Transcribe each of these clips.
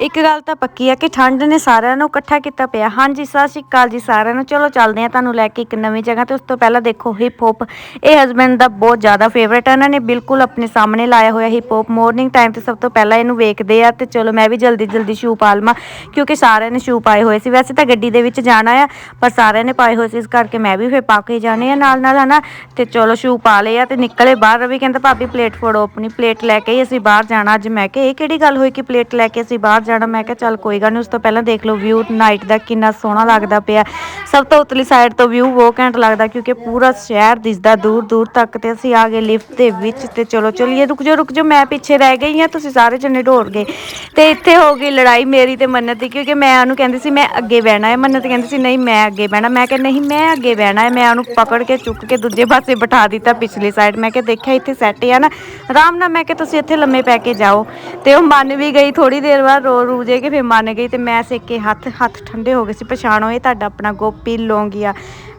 ਇੱਕ ਗੱਲ ਤਾਂ ਪੱਕੀ ਆ ਕਿ ਠੰਡ ਨੇ ਸਾਰਿਆਂ ਨੂੰ ਇਕੱਠਾ ਕੀਤਾ ਪਿਆ। ਹਾਂਜੀ, ਸਤਿ ਸ਼੍ਰੀ ਅਕਾਲ ਜੀ ਸਾਰਿਆਂ ਨੂੰ। ਚਲੋ ਚੱਲਦੇ ਆ ਤੁਹਾਨੂੰ ਲੈ ਕੇ ਇੱਕ ਨਵੀਂ ਜਗ੍ਹਾ ਤੇ। ਉਸ ਤੋਂ ਪਹਿਲਾਂ ਦੇਖੋ ਹਿਪ ਹੋਪ ਇਹ ਹਸਬੈਂਡ ਦਾ ਬਹੁਤ ਜ਼ਿਆਦਾ ਫੇਵਰੇਟ ਹੈ ਇਹਨਾਂ ਨੇ ਬਿਲਕੁਲ ਆਪਣੇ ਸਾਹਮਣੇ ਲਾਇਆ ਹੋਇਆ ਹਿਪ ਹੋਪ ਮਾਰਨਿੰਗ ਟਾਈਮ ਤੇ ਸਭ ਤੋਂ ਪਹਿਲਾਂ ਇਹਨੂੰ ਵੇਖਦੇ ਆ ਤੇ ਚਲੋ ਮੈਂ ਵੀ ਜਲਦੀ ਜਲਦੀ ਸ਼ੂ ਪਾ ਲਵਾਂ, ਕਿਉਂਕਿ ਸਾਰਿਆਂ ਨੇ ਸ਼ੂ ਪਾਏ ਹੋਏ ਸੀ। ਵੈਸੇ ਤਾਂ ਗੱਡੀ ਦੇ ਵਿੱਚ ਜਾਣਾ ਆ, ਪਰ ਸਾਰਿਆਂ ਨੇ ਪਾਏ ਹੋਏ ਸੀ। ਇਸ ਕਰਕੇ ਮੈਂ ਵੀ ਫਿਰ ਪਾ ਕੇ ਜਾਣੇ ਆ ਨਾਲ ਨਾਲ, ਹਨਾ? ਤੇ ਚਲੋ ਸ਼ੂ ਪਾ ਲਏ ਆ ਤੇ ਨਿਕਲੇ ਬਾਹਰ। ਰਵੀ ਕਹਿੰਦਾ, ਭਾਬੀ ਪਲੇਟ ਫੜੋ ਆਪਣੀ। ਪਲੇਟ ਲੈ ਕੇ ਹੀ ਅਸੀਂ ਬਾਹਰ ਜਾਣਾ। ਅੱਜ ਮੈਂ ਕਿਹਾ, ਇਹ ਕਿਹੜੀ ਗੱਲ ਹੋਈ ਕਿ ਪਲੇਟ ਲੈ ਕੇ ਅਸੀਂ ਬਾਹਰ ਜਾਣਾ। ਮੈਂ ਕਿਹਾ, ਚੱਲ ਕੋਈ ਗੱਲ ਨਹੀਂ ਉਸ ਤੋਂ ਪਹਿਲਾਂ ਦੇਖ ਲਓ ਵਿਊ ਨਾਈਟ ਦਾ ਕਿੰਨਾ ਸੋਹਣਾ ਲੱਗਦਾ ਪਿਆ। ਸਭ ਤੋਂ ਉਤਲੀ ਸਾਈਡ ਤੋਂ ਵਿਊ ਬਹੁਤ ਘੈਂਟ ਲੱਗਦਾ, ਕਿਉਂਕਿ ਪੂਰਾ ਸ਼ਹਿਰ ਦਿਸਦਾ ਦੂਰ ਦੂਰ ਤੱਕ ਤੇ ਅਸੀਂ ਆ ਗਏ ਲਿਫਟ ਦੇ ਵਿੱਚ ਤੇ ਚਲੋ ਚਲਿਏ। ਰੁਕ ਜਾਓ ਰੁਕ ਜਾਓ, ਮੈਂ ਪਿੱਛੇ ਰਹਿ ਗਈ ਹਾਂ, ਤੁਸੀਂ ਸਾਰੇ ਜਣੇ ਢੋਰ ਗਏ। ਤੇ ਇੱਥੇ ਹੋ ਗਈ ਲੜਾਈ ਮੇਰੀ ਤੇ ਮੰਨਤ ਦੀ, ਕਿਉਂਕਿ ਮੈਂ ਉਹਨੂੰ ਕਹਿੰਦੀ ਸੀ, ਮੈਂ ਅੱਗੇ ਬਹਿਣਾ ਹੈ। ਮੰਨਤ ਕਹਿੰਦੀ ਸੀ, ਨਹੀਂ, ਮੈਂ ਅੱਗੇ ਬਹਿਣਾ। ਮੈਂ ਕਿਹਾ, ਨਹੀਂ, ਮੈਂ ਅੱਗੇ ਬਹਿਣਾ ਹੈ। ਮੈਂ ਉਹਨੂੰ ਪਕੜ ਕੇ ਚੁੱਕ ਕੇ ਦੂਜੇ ਪਾਸੇ ਬਿਠਾ ਦਿੱਤਾ ਪਿਛਲੀ ਸਾਈਡ ਮੈਂ ਕਿਹਾ, ਦੇਖਿਆ, ਇੱਥੇ ਸੈੱਟ ਆ ਨਾ। ਆਰਾਮ ਨਾਲ ਮੈਂ ਕਿਹਾ, ਤੁਸੀਂ ਇੱਥੇ ਲੰਮੇ ਪੈ ਕੇ ਜਾਓ। ਤੇ ਉਹ ਮੰਨ ਵੀ ਗਈ ਥੋੜੀ ਦੇਰ ਬਾਅਦ ਰੋ ਰੂ ਜੇ ਕੇ ਫਿਰ ਮੰਨ ਗਈ ਤੇ ਮੈਂ ਸੇਕੇ ਹੱਥ ਹੱਥ ਠੰਡੇ ਹੋ ਗਏ ਸੀ। ਪਛਾਣੋ ਇਹ ਤੁਹਾਡਾ ਆਪਣਾ ਗੋਪੀ ਲੌਂਗੀਆ।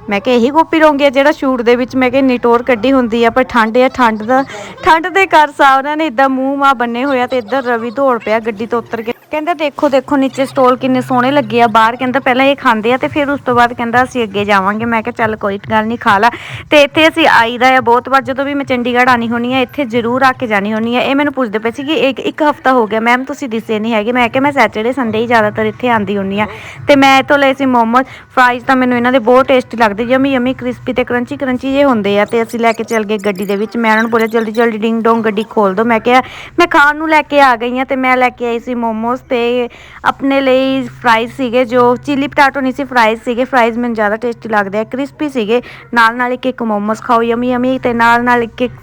ਮੈਂ ਕਿਹਾ ਇਹੀ ਗੋਪੀ ਲੌਂਗੀਆ ਜਿਹੜਾ ਸ਼ੂਟ ਦੇ ਵਿੱਚ ਮੈਂ ਕਿਹਾ ਇੰਨੀ ਟੋਰ ਕੱਢੀ ਹੁੰਦੀ ਆ, ਪਰ ਠੰਡ ਆ, ਠੰਡ ਦਾ, ਠੰਡ ਦੇ ਕਰ ਸਾ ਉਹਨਾਂ ਨੇ ਇਦਾਂ ਮੂੰਹ ਮਾ ਬੰਨੇ ਹੋਇਆ ਤੇ ਇੱਧਰ ਰਵੀ ਦੌੜ ਪਿਆ ਗੱਡੀ ਤੋਂ ਉਤਰ ਕੇ। ਕਹਿੰਦਾ ਦੇਖੋ ਦੇਖੋ, ਨੀਚੇ ਸਟੋਲ ਕਿੰਨੇ ਸੋਹਣੇ ਲੱਗੇ ਆ, ਬਾਹਰ ਕਹਿੰਦਾ ਪਹਿਲਾਂ ਇਹ ਖਾਂਦੇ ਆ ਤੇ ਫਿਰ ਉਸ ਤੋਂ ਬਾਅਦ ਕਹਿੰਦਾ ਅਸੀਂ ਅੱਗੇ ਜਾਵਾਂਗੇ। ਮੈਂ ਕਿਹਾ ਚੱਲ ਕੋਈ ਗੱਲ ਨਹੀਂ, ਖਾ ਲਾ। ਤੇ ਇੱਥੇ ਅਸੀਂ ਆਈਦਾ ਆ ਬਹੁਤ ਵਾਰ, ਜਦੋਂ ਵੀ ਮੈਂ ਚੰਡੀਗੜ੍ਹ ਆਣੀ ਹੋਣੀ ਆ, ਇੱਥੇ ਜ਼ਰੂਰ ਆ ਕੇ ਜਾਣੀ ਹੋਣੀ ਆ। ਇਹ ਮੈਨੂੰ ਪੁੱਛਦੇ ਪਏ ਸੀ ਕਿ ਇੱਕ ਇੱਕ ਹਫਤਾ ਹੋ ਗਿਆ, ਮੈਮ ਤੁਸੀਂ ਦਿਸੇ ਨਹੀਂ ਹੈਗੇ। ਮੈਂ ਕਿਹਾ ਮੈਂ ਸੈਟਰਡੇ ਸੰਡੇ ਹੀ ਜ਼ਿਆਦਾਤਰ ਇੱਥੇ ਆਂਦੀ ਹੁੰਨੀ ਆ। ਤੇ ਮੈਂ ਇੱਥੋਂ ਲਏ ਸੀ ਮੋਮੋਸ, ਫਰਾਈਜ਼ ਤਾਂ ਮੈਨੂੰ ਇਹਨਾਂ ਦੇ ਬਹੁਤ ਟੇਸਟੀ ਲੱਗਦੇ। ਯਮੀ ਯਮੀ, ਕ੍ਰਿਸਪੀ ਤੇ ਕਰੰਚੀ ਕਰੰਚੀ ਜੇ ਹੁੰਦੇ ਆ। ਤੇ ਅਸੀਂ ਲੈ ਕੇ ਚੱਲ ਗਏ ਗੱਡੀ ਦੇ ਵਿੱਚ। ਮੈਂ ਉਹਨਾਂ ਨੂੰ ਬੋਲਿਆ, ਜਲਦੀ ਜਲਦੀ ਡਿੰਗ ਡੋਂਗ ਗੱਡੀ ਖੋਲ ਦਿਓ ਮੈਂ ਕਿਹਾ ਮੈਂ ਖਾਣ ਨੂੰ ਲੈ ਕੇ ਆ ਗਈ ਆ ਤੇ ਮੈਂ ਲੈ ਕੇ ਆਈ ਸੀ ਮੋਮੋਸ। ਮੋਮੋਜ਼ ਤੇ ਆਪਣੇ ਲਈ ਫਰਾਈਜ਼ ਸੀਗੇ, ਜੋ ਚਿਲੀ ਪਟਾਟੋ ਨਹੀਂ ਸੀ ਫਰਾਈਜ਼ ਸੀਗੇ। ਫਰਾਈਜ਼ ਮੈਨੂੰ ਜ਼ਿਆਦਾ ਟੇਸਟੀ ਲੱਗਦੇ ਆ ਕ੍ਰਿਸਪੀ ਸੀਗੇ। ਨਾਲ ਨਾਲ ਇੱਕ ਇੱਕ ਮੋਮੋਸ ਖਾਓ ਯਮੀ ਯਮੀ ਤੇ ਨਾਲ ਨਾਲ ਇੱਕ ਇੱਕ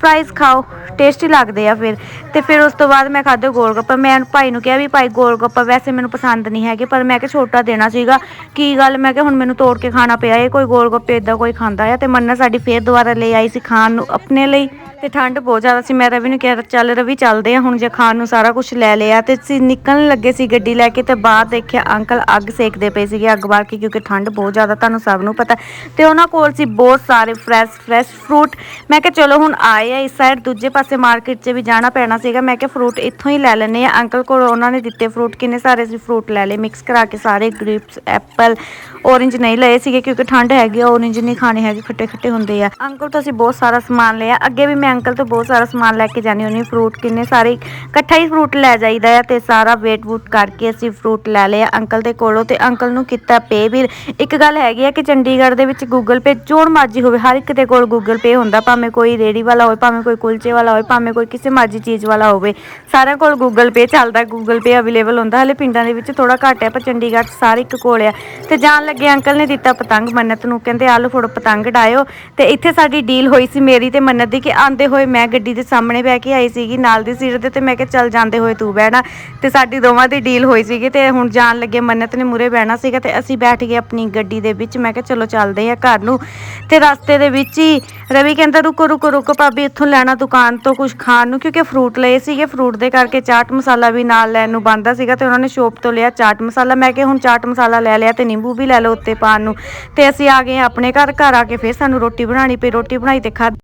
ਫਰਾਈਜ਼ ਖਾਓ ਟੇਸਟੀ ਲੱਗਦੇ ਆ ਫਿਰ। ਤੇ ਫਿਰ ਉਸ ਤੋਂ ਬਾਅਦ ਮੈਂ ਖਾਦੇ ਗੋਲਗੱਪਾ। ਮੈਂ ਭਾਈ ਨੂੰ ਕਿਹਾ ਵੀ ਭਾਈ ਗੋਲ ਗੱਪਾ ਵੈਸੇ ਮੈਨੂੰ ਪਸੰਦ ਨਹੀਂ ਹੈਗੇ, ਪਰ ਮੈਂ ਕਿਹਾ ਛੋਟਾ ਦੇਣਾ ਸੀਗਾ। ਕੀ ਗੱਲ? ਮੈਂ ਕਿਹਾ ਹੁਣ ਮੈਨੂੰ ਤੋੜ ਕੇ ਖਾਣਾ ਪਿਆ, ਇਹ ਕੋਈ ਗੋਲਗੱਪੇ ਇਦਾਂ ਕੋਈ ਖਾਂਦਾ ਆ, ਤੇ ਮੰਨਾ ਸਾਡੀ ਫੇਰ ਦੁਬਾਰਾ ਲੈ ਆਈ ਸੀ ਖਾਣ ਨੂੰ, ਆਪਣੇ ਲਈ। ਤੇ ਠੰਡ ਬਹੁਤ ਜ਼ਿਆਦਾ ਸੀ। ਮੈਂ ਰਵੀ ਨੂੰ ਕਿਹਾ, ਚੱਲ ਰਵੀ ਚੱਲਦੇ ਆ, ਹੁਣ ਜੇ ਖਾਣ ਨੂੰ ਸਾਰਾ ਕੁਝ ਲੈ ਲਿਆ ਤੇ ਅਸੀਂ ਨਿਕਲਣ ਲੱਗੇ ਸੀ ਗੱਡੀ ਲੈ ਕੇ ਤੇ ਬਾਹਰ ਦੇਖਿਆ ਅੰਕਲ ਅੱਗ ਸੇਕਦੇ ਪਏ ਸੀਗੇ, ਅੱਗ ਬਾਲ ਕੇ ਕਿਉਂਕਿ ਠੰਡ ਬਹੁਤ ਜ਼ਿਆਦਾ, ਤੁਹਾਨੂੰ ਸਭ ਨੂੰ ਪਤਾ। ਤੇ ਉਹਨਾਂ ਕੋਲ ਸੀ ਬਹੁਤ ਸਾਰੇ ਫਰੈਸ਼ ਫਰੈਸ਼ ਫਰੂਟ ਮੈਂ ਕਿਹਾ, ਚਲੋ ਹੁਣ ਆਏ ਆ ਇਸ ਸਾਈਡ ਦੂਜੇ ਪਾਸੇ ਮਾਰਕੀਟ 'ਚ ਵੀ ਜਾਣਾ ਪੈਣਾ ਸੀਗਾ। ਮੈਂ ਕਿਹਾ ਫਰੂਟ ਇੱਥੋਂ ਹੀ ਲੈ ਲੈਣੇ ਆ। ਅੰਕਲ ਕੋਲ ਉਹਨਾਂ ਨੇ ਦਿੱਤੇ ਫਰੂਟ ਕਿੰਨੇ ਸਾਰੇ ਸੀ ਫਰੂਟ ਲੈ ਲਏ। ਮਿਕਸ ਕਰਾ ਕੇ ਸਾਰੇ ਗ੍ਰੇਪਸ ਐਪਲ ਔਰੇਂਜ ਨਹੀਂ ਲਏ ਸੀਗੇ ਕਿਉਂਕਿ ਠੰਡ ਹੈਗੀ ਆ ਔਰੇਂਜ ਨਹੀਂ ਖਾਣੇ ਹੈਗੇ ਖੱਟੇ ਖੱਟੇ ਹੁੰਦੇ ਆ। ਅੰਕਲ ਤੋਂ ਅਸੀਂ ਬਹੁਤ ਸਾਰਾ ਸਮਾਨ ਲਿਆ। ਅੱਗੇ ਵੀ ਮੈਂ ਅੰਕਲ ਤੋਂ ਬਹੁਤ ਸਾਰਾ ਸਮਾਨ ਲੈ ਕੇ ਜਾਣੀ ਹੁੰਦੀ ਫਰੂਟ ਕਿੰਨੇ ਸਾਰੇ, ਇਕੱਠਾ ਹੀ ਫਰੂਟ ਲੈ ਜਾਈਦਾ ਆ ਤੇ ਸਾਰਾ ਵੇਟ ਵੂਟ ਕਰਕੇ ਅਸੀਂ ਫਰੂਟ ਲੈ ਲਿਆ ਅੰਕਲ ਦੇ ਕੋਲੋਂ ਤੇ ਅੰਕਲ ਨੂੰ ਕੀਤਾ ਪੇ ਵੀ ਇੱਕ ਗੱਲ ਹੈਗੀ ਆ ਕਿ ਚੰਡੀਗੜ੍ਹ ਦੇ ਵਿੱਚ ਗੂਗਲ ਪੇ ਜੋੜ ਮਰਜ਼ੀ ਹੋਵੇ, ਹਰ ਇੱਕ ਦੇ ਕੋਲ ਗੂਗਲ ਪੇ ਹੁੰਦਾ, ਭਾਵੇਂ ਕੋਈ ਰੇੜੀ ਵਾਲਾ ਹੋਵੇ, ਭਾਵੇਂ ਕੋਈ ਕੁਲਚੇ ਵਾਲਾ ਹੋਵੇ, ਭਾਵੇਂ ਕੋਈ ਕਿਸੇ ਮਰਜ਼ੀ ਚੀਜ਼ ਵਾਲਾ ਹੋਵੇ। ਸਾਰਿਆਂ ਕੋਲ ਗੂਗਲ ਪੇ ਚੱਲਦਾ ਗੂਗਲ ਪੇ ਅਵੇਲੇਬਲ ਹੁੰਦਾ, ਹਲੇ ਪਿੰਡਾਂ ਦੇ ਵਿੱਚ ਥੋੜਾ ਘੱਟ ਹੈ ਪਰ ਚੰਡੀਗੜ੍ਹ ਸਾਰੇ ਇੱਕ ਕੋਲ ਆ। ਤੇ ਜਾਣ ਲੱਗੇ ਅੰਕਲ ਨੇ ਦਿੱਤਾ ਪਤੰਗ ਮੰਨਤ ਨੂੰ, ਕਹਿੰਦੇ ਆਲੂ ਫੜੋ ਪਤੰਗ ਡਾਇਓ। ਤੇ ਇੱਥੇ ਸਾਡੀ ਡੀਲ ਹੋਈ ਸੀ ਮੇਰੀ ਤੇ ਮੰਨਤ ਦੀ ਕਿ ਆਂਦੇ ਹੋਏ ਮੈਂ ਗੱਡੀ ਦੇ ਸਾਹਮਣੇ ਬਹਿ ਕੇ ਆਈ ਸੀਗੀ, ਨਾਲ ਦੀ ਸੀਟ ਤੇ ਤੇ ਮੈਂ ਕਿਹਾ ਚੱਲ ਜਾਂਦੇ ਹੋਏ ਤੂੰ ਬਹਿਣਾ। ਤੇ ਸਾਡੀ ਦੋਵਾਂ ਦੀ ਡੀਲ ਹੋਈ ਸੀਗੀ ਤੇ ਹੁਣ ਜਾਣ ਲੱਗੇ ਮੰਨਤ ਨੇ ਮੂਰੇ ਬਹਿਣਾ ਸੀਗਾ ਤੇ ਅਸੀਂ ਬੈਠ ਗਏ ਆਪਣੀ ਗੱਡੀ ਦੇ ਵਿੱਚ। ਮੈਂ ਕਿਹਾ ਚਲੋ ਚੱਲਦੇ ਆ ਘਰ ਨੂੰ। ਤੇ ਰਸਤੇ ਦੇ ਵਿੱਚ ਹੀ ਰਵੀ ਕਹਿੰਦਾ, ਰੁਕੋ ਰੁਕੋ ਰੁਕੋ ਭਾਬੀ, ਇੱਥੋਂ ਲੈਣਾ ਦੁਕਾਨ ਤੋਂ ਕੁਝ ਖਾਣ ਨੂੰ। ਕਿਉਂਕਿ ਫਰੂਟ ਲਏ ਸੀਗੇ। ਫਰੂਟ ਦੇ ਕਰਕੇ ਚਾਟ ਮਸਾਲਾ ਵੀ ਨਾਲ ਲੈਣ ਨੂੰ ਬੰਦਾ ਸੀਗਾ ਤੇ ਉਹਨਾਂ ਨੇ ਸ਼ੋਪ ਤੋਂ ਲਿਆ ਚਾਟ ਮਸਾਲਾ। ਮੈਂ ਕਿਹਾ, ਹੁਣ ਚਾਟ ਮਸਾਲਾ ਲੈ ਲਿਆ ਤੇ ਨਿੰਬੂ ਵੀ ਲੈ ਲਓ ਉੱਤੇ ਪਾਣ ਨੂੰ। ਤੇ ਅਸੀਂ ਆ ਗਏ ਆਪਣੇ ਘਰ। ਘਰ ਆ ਕੇ ਫਿਰ ਸਾਨੂੰ ਰੋਟੀ ਬਣਾਉਣੀ ਪਈ। ਰੋਟੀ ਬਣਾਈ ਤੇ ਖਾ